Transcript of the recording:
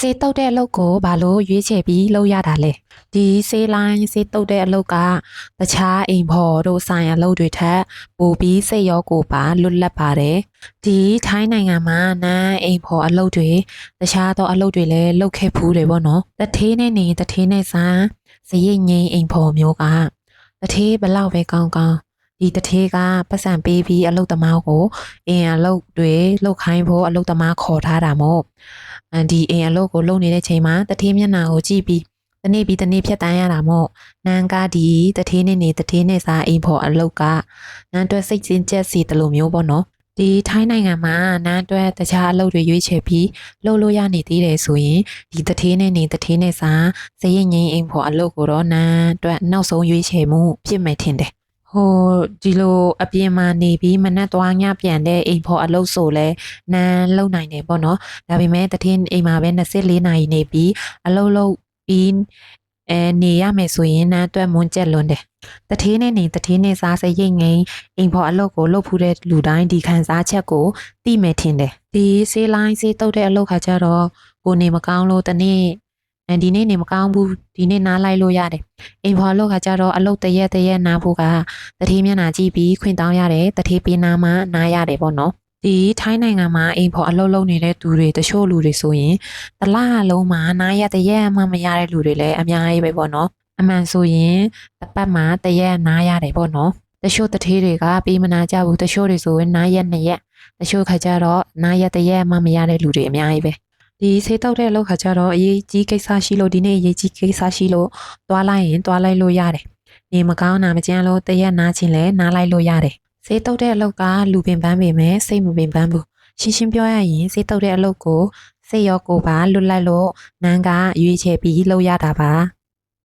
စေတုတ်တဲ့အလုပ်ကိုဘာလို့ရွေးချယ်ပြီးလုပ်ရတာလဲဒီစေးလိုင်းစေတုတ်တဲ့အလုပ်ကတခြားအိမ်ဖော်တို့ဆိုင်အလုပ်တွေထက်ပိုပြီးစိတ်ရောကိုယ်ပါလွတ်လပ်ပါတယ်ဒီထိုင်းနိုင်ငံမှာနန်းအိမ်ဖော်အလုပ်တွေတခြားသောအလုပ်တွေလည်းလုပ်ခဲ့ဖူးတယ်ပေါ့နော်တထေးနဲ့နေတထေးနဲ့ဆိုင်စရိတ်ငိမ့်အိမ်ဖော်မျိုးကတထေးဘလောက်ပဲကောင်းကောင်း ဒီတထေးကပတ်စံပေးပြီးအလုပ်သမားကိုအင်အလုပ်တွေလုပ်ခိုင်းဖို့အလုပ်သမားခေါ်ထားတာမို့အန်ဒီအိမ်အလုပ်ကိုလုပ်နေတဲ့ချိန်မှာတထေးမျက်နှာကိုကြည့်ပြီးတနေ့ပြီးတနေ့ဖြတ်တန်းရတာမို့နန်းကားဒီတထေးနဲ့နေတထေးနဲ့စားအိမ်ဖို့အလုပ်ကနန်းတွက်စိတ်ချင်းကျက်စီတလိုမျိုးပေါ့နော်ဒီထိုင်းနိုင်ငံမှာနန်းတွက်တခြားအလုပ်တွေရွေးချယ်ပြီးလုပ်လို့ရနေသေးတယ်ဆိုရင်ဒီတထေးနဲ့နေတထေးနဲ့စားစရိတ်ငိမ့်အိမ်ဖို့အလုပ်ကိုတော့နန်းတွက်နောက်ဆုံးရွေးချယ်မှုဖြစ်မယ်ထင်တယ် ဟိုဒီလိုအပြင်မှာနေပြီးမနဲ့သွားညပြန်တဲ့အိမ်ဖို့အလုပ်ဆိုလဲနန်းလုံနိုင်တယ်ပေါ့နော်ဒါပေမဲ့တထင်းအိမ်မှာပဲ24နာရီနေပြီးအလုပ်လုပ်ပြီးအဲနေရမယ်ဆိုရင်နန်းအတွက်မွန်းကျက်လွန်းတယ်တထင်းနဲ့နေတထင်းနဲ့စားစရိတ်ငိမ့်အိမ်ဖော်အလုပ်ကိုလုပ်ဖူးတဲ့လူတိုင်းဒီခံစားချက်ကိုသိမယ်ထင်တယ်ဒီဆေးလိုင်းဆေးတုတ်တဲ့အလုပ်ခါကျတော့ကိုနေမကောင်းလို့တနေ့ အဲဒီနေ့နေမကောင်းဘူးဒီနေ့နားလိုက်လို့ရတယ်အိမ်ဖော်အလုပ်ခါကျတော့အလုပ်တရက်တရက်နားဖို့ကတထင်းမျက်နှာကြည့်ပြီးခွင့်တောင်းရတယ်တထင်းပေးနာမှနားရတယ်ပေါ့နော်ဒီထိုင်းနိုင်ငံမှာအိမ်ဖော်အလုပ်လုပ်နေတဲ့သူတွေတချို့လူတွေဆိုရင်တစ်လလုံးမှာနားရတရက်မှမရတဲ့လူတွေလည်းအများကြီးပဲပေါ့နော်အမှန်ဆိုရင်တစ်ပတ်မှာတရက်နားရတယ်ပေါ့နော်တချို့တထေးတွေကပြီးမနာကြဘူးတချို့တွေဆိုရင်နားရက်နှစ်ရက်တချို့ခါကျတော့နားရက်တရက်မှမရတဲ့လူတွေအများကြီးပဲ ဒီဆေးတောက်တဲ့အလုပ်ခါကျတော့အရေးကြီးကိစ္စရှိလို့ဒီနေ့အရေးကြီးကိစ္စရှိလို့သွားလိုက်ရင်သွားလိုက်လို့ရတယ်နေမကောင်းတာမကြမ်းလို့တရက်နားချင်းလဲနားလိုက်လို့ရတယ်စေးတုတ်တဲ့အလုပ်ကလူပင်ပန်းပေမဲ့စိတ်မပင်ပန်းဘူးရှင်းရှင်းပြောရရင်စေးတုတ်တဲ့အလုပ်ကိုစိတ်ရောကိုယ်ပါလွတ်လပ်လို့နန်းကရွေးချယ်ပြီးလုပ်ရတာပါ